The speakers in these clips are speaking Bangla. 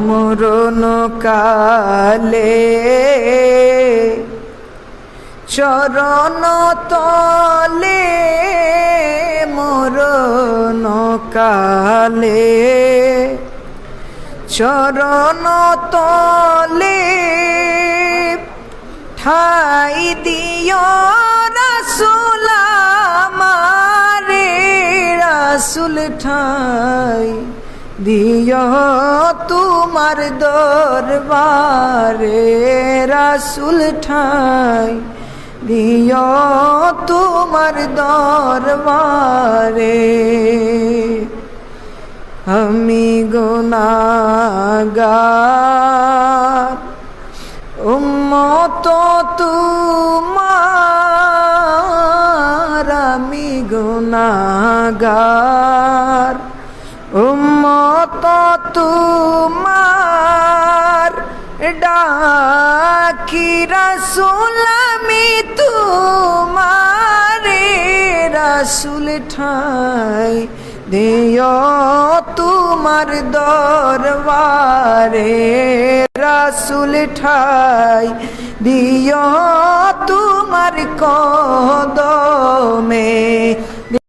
মরণ কালে চরণ তলে মরণ কালে চরণ তলে ঠাই দিও রাসুল আমারে রাসুল ঠাই দিও তোমার দরবারে রাসুল ঠাই। দিও তোমার দরবারে। আমি গুনাগার উম্মত তোমার আমি গুনাগার উম্মত তোমার ডাকি রাসুল, আমি তোমারে রাসুল ঠাই দিও তোমার দরবারে। রাসুল ঠাই দিও তোমার কদমে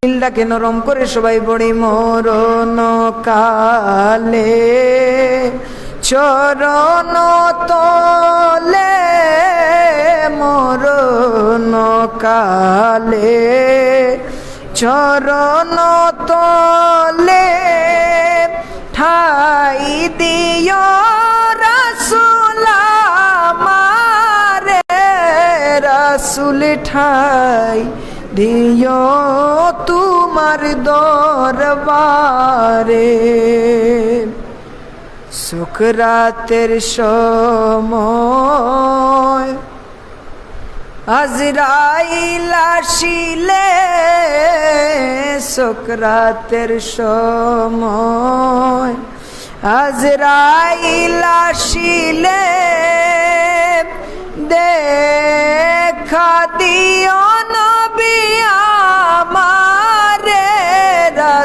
দিলটাকে নরম করে সবাই বড়ি মরণ কালে। চরণ তলে, মরণ কালে। চরণ তলে, ঠাই দিও রাসুল আমারে। রাসুল ঠাই দিও তোমার দরবারে। সুখরাতের সময় আজরাইল আসিলে সুখরাতের সময় আজরাইল আসিলে দেখা দিও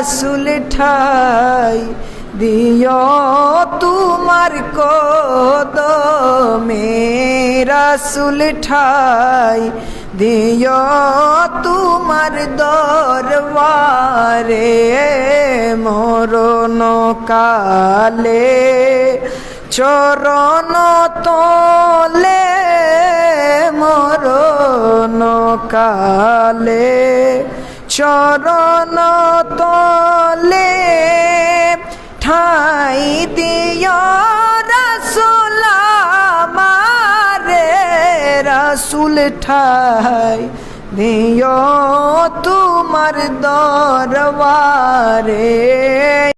রাসুল ঠাই দিও তোমার কদমে। রাসুল ঠাই দিও তোমার দরবারে মরণ কালে। চরণ তলে মরণ কালে। চরণ তলে ঠাই দিয় রাসুল রসুল রাসুল ঠাই দিয় তোমার দরবারে।